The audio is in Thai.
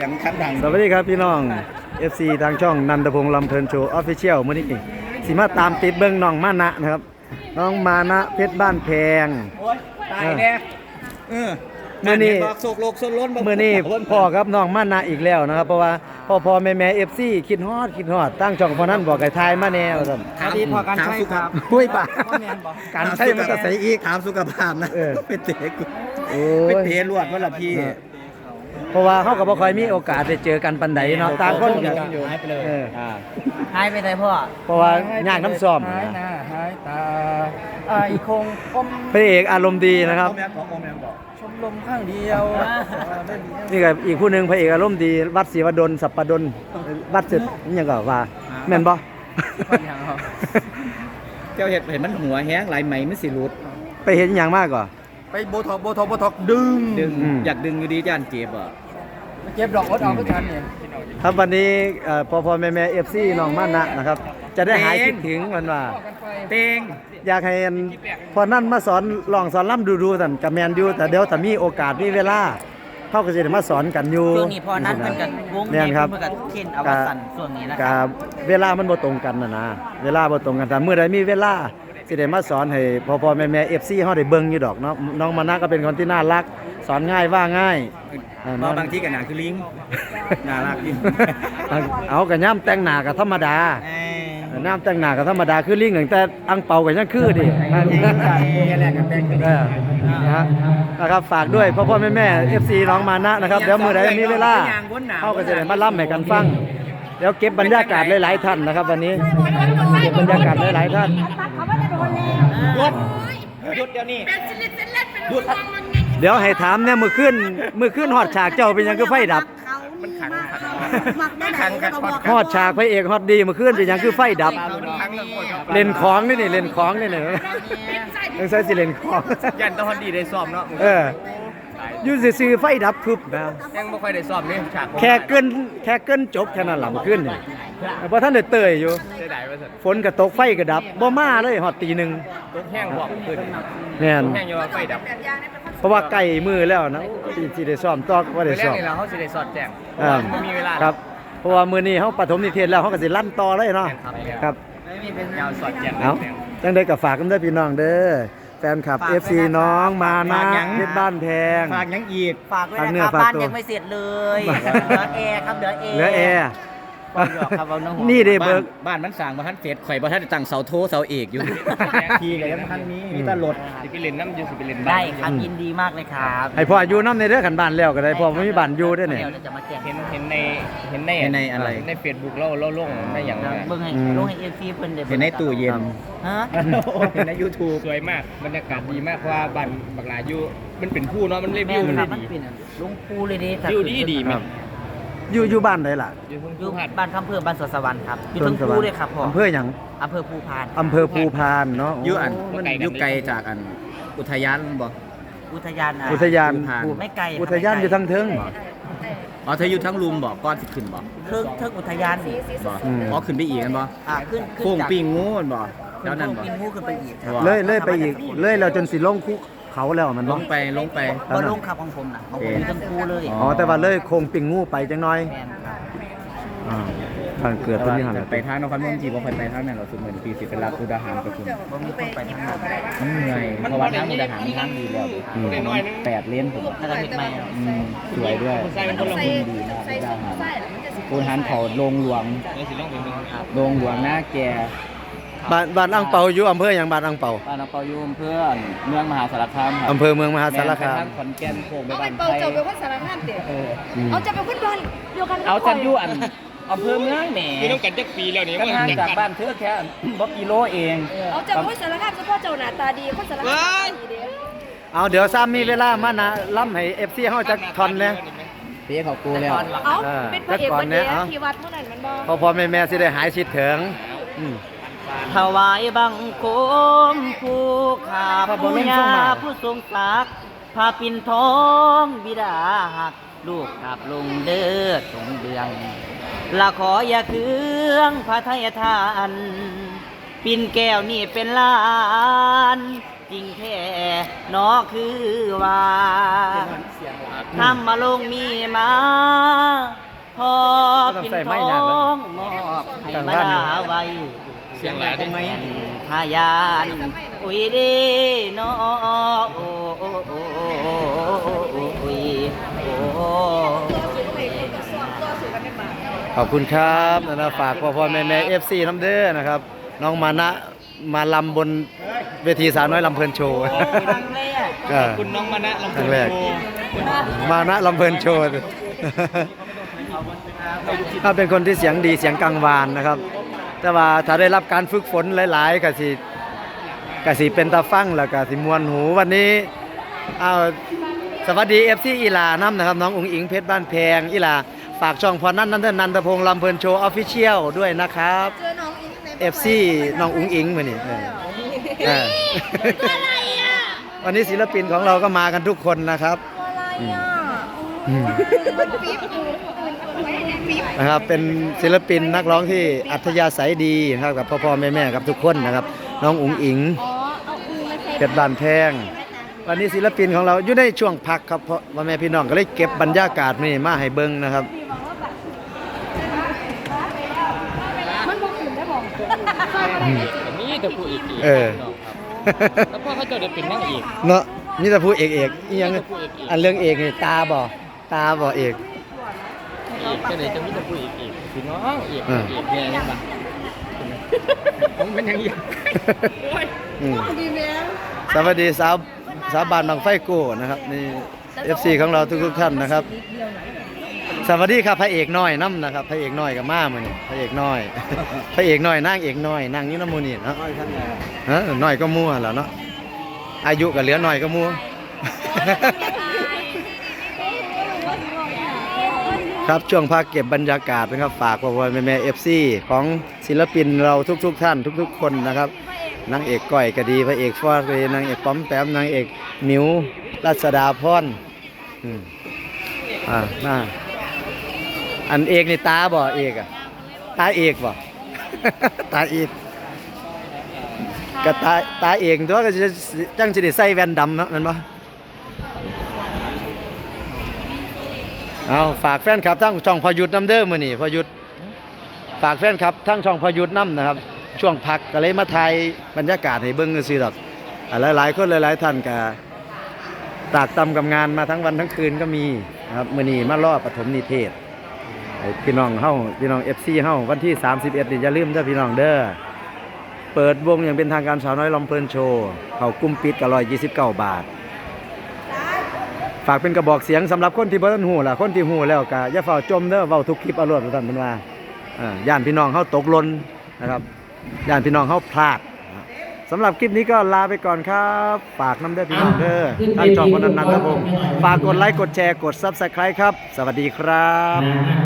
สียงคันดังสวัสดีครับพี่น้อง FC ทางช่องนันทพงษ์ลำเพลินโชว์ออฟฟิเชียลมื้อนี้สิมาตามติดเบิ้งน้องมานะนะครับ น้องมานะเพชรบ้านแพงโอ้ยตายแน่เออมื้อนี้บอกโศกโลกโซนล้นบอกมื้อนี้พ่อกับน้องมานะอีกแล้วนะครับ เพราะว่าพ่อพ่อแม่แม่ FC คิดฮอดคิดฮอดตั้งช่องพอนั้นบอกให้ทายมาแน่ว่าซั่นถามพอกันใช่ครับหุ้ยป่าการใช้มันก็ใส่อีกถามสุขภาพนะเออเป็นเตะกูโอ้เป็นยเตะลวดวะล่ะพี่ เพราะว่าเฮาก็บ่ค่อยมีโอกาสได้เจอกันปานใดเนาะต่างคนก็หายไปเลยเอออ่าหายไปไหนพ่อเพราะว่ายากน้ำซ้อมหายหน้าหายตาไอ้คงอมพระเอกอารมณ์ดีนะครับอมแอมบอกอมแอมบอกชมลมข้างเดียวนี่ก็อีกผู้หนึ่งพระเอกอารมณ์ดีวัดศรีวดลสัปปดลวัดเสร็จนี่ยังก็ว่าแม่นบ่เจ้าเห็ดเห็นมันหัวแห้งลายไหมมันสิรุดไปเห็นอย่างมากก่อ ไปโบท็อกโบท็อกโบท็อกดึงดึงอืม อยากดึงอยู่ดีจานเจ็บอะเก็บดอกอดเอาก็ทันเนี่ยครับวันนี้เอ่อพอพอแม่แม่เอฟซีน้องมานะนะครับ จะได้หายคิดถึงมันว่า เตงอยากให้อันพอนั่นมาสอนลองสอนล่ำดูดูๆสั่นกับแมนอยู่แต่เดี๋ยวถ้ามีโอกาสมีเวลาเขาก็จะได้มาสอนกันอยู่ช่วงนี้พอนั้นมันกันวงแม่นครับ เพื่อกันเช่นอวสันต์ช่วงนี้นะคกัรับบเวลามันบ่ตรงกันนะนะเวลาบ่ตรงกันแต่เมื่อใดมีเวลา สิได้มาสอนให้พ่อพ่อแม่แม่เอฟซีเฮาได้เบิ่งอยู่ดอกเนาะน้องมานะก็เป็นคนที่น่ารัก สอนง่ายว่าง่ายเออเพราะบางทีกันหนาคือลิงน่ารักจริงเอากระย่ำแต่งหน้าก็ธรรมดาเอ้ยน้ำแต่งหน้าก็ธรรมดาคือลิงตั้งแต่อังเปาก็ยังคือดิเนี่ยแหละกันแต่งกันเออนะฮะนะครับฝากด้วยพ่อพ่อแม่แม่เอฟซีน้องมานะนะครับเดี๋ยวมื้อใดมีเวลาเฮาก็จะได้มาล่ำให้กันฟังเดี๋ยวเก็บบรรยากาศหลายๆท่านนะครับ วันนี้เก็บบรรยากาศหลายๆท่าน หยุดหยุดเดี๋ยวนี้หยุดเดี๋ยวให้ถามเนี่ยมือขึ้นมือขึ้นฮอดฉากเจ้าเป็นหยังคือไฟดับมันขังมันขังกันฮอดฉากพระเอกฮอดดีมือขึ้นเป็นหยังคือไฟดับเล่นของนี่นี่เล่นของนี่นี่ต้องใช้สิเล่นของยันต้องดีได้ซ้อมเนาะเอออยู่ซื่อๆไฟดับพึบนะยังไม่ค่อยได้ซ้อมนี่ฉากแค่เกินแค่เกินจบแค่นั้นล่ะมือขึ้นนี่เพราะท่านได้เตยอยู่ ได้ได้ว่าสิฝนก็ตกไฟก็ดับบ่มาเลยฮอดตีหนึ่งตกแห้งบอกขึ้นแม่นแห้งอยู่ว่าไฟดับเพราะว่าใกล้มือแล้วนะที่ที่ได้ซ้อมตอกว่าไปได้แรซ้กอม นี่เราเขาสิได้สอดแจ้งอ่าไม่มีเวลาครับเพราะว่ามื้อนี้เฮาปฐมนิเทศแล้วเฮาก็สิลั่นต่อเลยเนาะครับไม่มีเป็นยาวสอดแจ้งเอาจังได้กับฝากกันเด้อพี่น้องเด้อแฟนคลับ FC น้องมานะเพชรบ้านแพง ฝากยังอีก ฝากด้วยฝากนะเนื้อครับฝากบ้านตัวยังไม่เสร็จเลย เหลือแอร์ครับเหลือแอร์เหลือแอร์ บอกหยอกครับเอาน้องหัวนี่เด้บ้าเบินกบ้านมันสั่งมาทันเฟสข่อยบ่ทันได้ตั้งเสาโทเสาเอกอยู่ ทีเลยมันทันมีมีแตลดสิไปเล่นน้ำอยู่สิไปเล่นบ้าได้นครับยินดีมากเลยครับให้พ่ออยู่น้ำในเด้อขันบ้านแล้วก็ได้พ่อไม่มีบ้านอยู่เด้อเนี่ยเดี๋ยวจะมาแจกเห็นเห็นในเห็นในเห็นในอะไร ในเฟซบุ๊กเราเราลงในอย่างเงี้ยเบิ่งให้อืม ลงให้เอฟซีเพิ่นได้เห็นในตู้เย็น ฮะเห็นใน YouTube สวยมากบรรยากาศดีมากเพราะว่าบันบักหลาอยู่มันเป็นผู้เนาะมันเรียแม่วิวมันครัได้บมันดีเป็นลงปูเลยเดิถ้าวิวขึ้นดีดีขึ้นไหม อยู่อยู่บ้านไหนล่ะอยู่ทุ่งอยู่ผู้หัดบ้านคำเพื่อบ้านสวนสวรรค์ครับอยู่ส่วทั้นงสปูวรรเลยครับพ่ออำเภอหยังอำเภอภูพานอำเภอภูพานเนาะอยู่อันโมันอยู่ไกลจากอันอุทยานบ่อุทยานอะอุทยานภูพานไม่ไกลครับอุทยานอยู่ทางเทิงบ่อ๋อเธออยู่ทั้งลุมบ่ก้อนสิขึ้นบ่เทิงเทิงอุทยานนี่บ่อืมอ๋อขึ้นไปอีกกันบ่อ่าขึ้นขึ้นโค้งจากปิ้งงูมันบ่ขึ้แล้วนั่นโค้งบ่ปิงงูขึ้นไปอีกเลยเลยไปอีกเลยเราจนสิลงคุก เขาแล้วมันลบ่งไปลงไป บ่ลงขับของผมนะของผมอยู่ทั้งปูเลยอ๋อแต่ว่าเลยโคงปิงงูไปจังน้อยแมนครับอ่าทางเกิดตรงนี้หันไปทางนครพนมจีบ่ค่อยไปทางนั้นหรอกสุดเหมือนปีสิเป็นรับอุดาหารกับคุณบ่มีคนไปทางนั้นมันเหนื่อยเพราะว่าทางอุดาหารมันทางดีแล้วดิอืมน้อยๆนึงแปดเลนผมถ้าเราเห็นไหมอะอืมสวยด้วยใส่เป็นคนละใส่หุ่นดีมากใส่อุดาสูหางรใส่แล้วมันจะสิปูนหันเขาโรงหลวงนี่สิลองเป็นมึงครับโรงหลวงหน้าแก่ บ้านบ้านอังเปาอยู่อำเภอหยังบ้านอังเปาบ้านเราเปาอยุมเพื่อนเมืองมหาสารคามครับอำเภอเมืองมหาสารคามแม่นไปทงขอนแก่นโค้งไปเอาบ้าเป็นนเป่าไทยเจ้าเป็นคนสารคามเต๋เอออืมเอาจะเป็นคนบ้านเดียวกันกับเอาจันข่ยยุอันอำเภอเมืองแหมคือต้องกันจักปีแล้วนี่ก็มันห่างจะจากกับ้านเธอแค่บ่กิโลเองเอาจะเป็นคนสารคามเฉพาะเจ้าหน้าตาดีคนสารคามตาดีเด้อเอาเดี๋ยวซ้ำมีเวลามานะล่ำให้ FC เฮาจักทอนเลยเปียเขากูแล้วเอาเออเป็นพระเอกแต่ก่อนวันเนี่เดียยเอาที่วัดเท่านั้นมันบ่พอพ่อแม่แม่สิได้หายชิดถึงอืม ถวายบังคมผู้ขาพระบผู้รมยาทรงมาผู้ทรงศักดิ์พาปินทองบิดาหักลูกขับลงเด้อตรงเดืองละขออย่าเคืองพระไทยทานปินแก้วนี่เป็นล้านจริงแท้นอคือว่าทำมาลงมีมาใส่ทไม้อหยาดเลยงมอบให้กลางมาบ้านอยู่ลาไว้ เสียงหลายได้ไหมทายานอุ้ยดีน้อโอ้โอ้โอ้โอ้โอ้โอ้อุ้ยโอ้ขอบคุณครับนะฝากพ่อพ่อแม่แม่เอฟซีน้ำเด้อนะครับ น้องมานะมาลำบนเวทีสาวน้อยลำเพลินโชว์ครั้งแรกเออคุณน้องมานะลำครั้พูนโชว์มานะลำเพลินโชว์ถ้าเป็นคนที่เสียงดีเสียงกังวานนะครับ แต่ว่าถ้าได้รับการฝึกฝนหลาย ๆก็สิก็สิเป็นตาฟังแล้วก็สิมวนหูวันนี้เอาสวัสดี FC อีหลาน้ำนะครับ น้องอุ๋งอิงเพชรบ้านแพงอีหลาฝากช่องพรนั่นนันเดอร์นันทพงษ์ลำเพลินโชว์ออฟฟิเชียลด้วยนะครับ เจอน้องอิงใน FC น้องอุ๋งอิงมานี่เออเอออะไรอะวันนี้ศิลปินของเราก็มากันทุกคนนะครับ อะไรอะอืมมันปิ๊บอื่นอื่ นอื่นปิ๊บนะครับ เป็นศิลปินนักร้องที่อัธยาศัยดีนะครับกับพ่อพ่อแม่แม่กับทุกคนนะครับ น้องอุ๋งอิงอ๋อเอาอือมาใส่เพชรบานแพงวันนี้ศิลปินของเราอยู่ในช่วงพักครับเพราะว่าแม่พี่น้องก็เลยเก็บบรรยากาศนี่มาให้เบิ่งนะครับมันบอกอื่นได้บอกนี่แต่ผู้อีกอีกเออแล้วพ่อเขาเจะได้เป็นนางเอกเนาะมีแต่ผู้เอกเอกอีหยังมีแต่ผู้เอกเอกอันเรื่องเอกนี่ตาบ่ตาบ่เอกเอกก็เลยจะมีแต่ผู้อีกอีกพี่น้องเอกอ่าเอกเนี่ยใช่ปะผมเป็นอย่างนี้อืมดีแม่สวัสดีสาวสาวบ้านบางไฟโก้นะครับนี่ FC ของเราทุกๆท่านนะครับ สวัสดีครับพระเอกน้อยน้ำนะครับพระเอกน้อยกับมาเหมือนพระเอกน้อย พระเอกน้อยนางเอกน้อยนางอยี่น้ำหมูนี่เนาะฮะน้อยก็มั่วแหล้วเนาะอายุก็เหลือน้อยก็มั่ว ครับช่วงพักเก็บบรรยากาศนะครับฝากพ่อพ่อแม่แม่เอฟซีของศิลปินเราทุก ๆ ท่านทุก ๆ คนนะครับนางเอกก้อยก็ดีพระเอกฟอดก็ดีนางเอกป้อมแปมนางเอกหมิวรัศดาพรอืมอ่าน่าอันเอกนี่ตาบ่เอกอะตาเอกบ่ ตาเอกก็ตาตาเอกตัวก็จะจังสิได้ใส่แว่นดำเนาะแม่นบ่ เอาฝากแฟนคลับทั้งช่องพยุทธน้ำเด้อมือนี้พยุทธฝากแฟนคลับทั้งช่องพยุทธน้ำนะครับ ช่วงพักก็เลยมาถ่ายบรรยากาศให้เบิ่งซื่อๆดอกอ่าหลายๆคนหลายๆท่านก็ตากตำกับงานมาทั้งวันทั้งคืนก็มีนะครับมือนี้มารอปฐมนิเทศพี่น้องเฮาพี่น้อง FC เฮาวันที่ 31นี่อย่าลืมเด้อพี่น้องเด้อเปิดวงอย่างเป็นทางการสาวน้อยลำเพลินโชว์เขากุ้มปิดกับ129บาท ฝากเป็นกระบอกเสียงสำหรับคนที่บ่ทันหูล่ะคนที่หูแล้วก็อย่าเฝ้าจมเด้อเว้าทุกคลิปเอารมณ์ท่านเพิ่นว่าอ่าย่านพี่น้องเฮาตกหล่นนะครับย่านพี่น้องเฮาพลาดนะสำหรับคลิปนี้ก็ลาไปก่อนครับฝากน้ำเด้อพี่น้องเด้อท่านจองคนนั้นนะครับผมฝากกดไลค์กดแชร์กด Subscribe ครับ สวัสดีครับ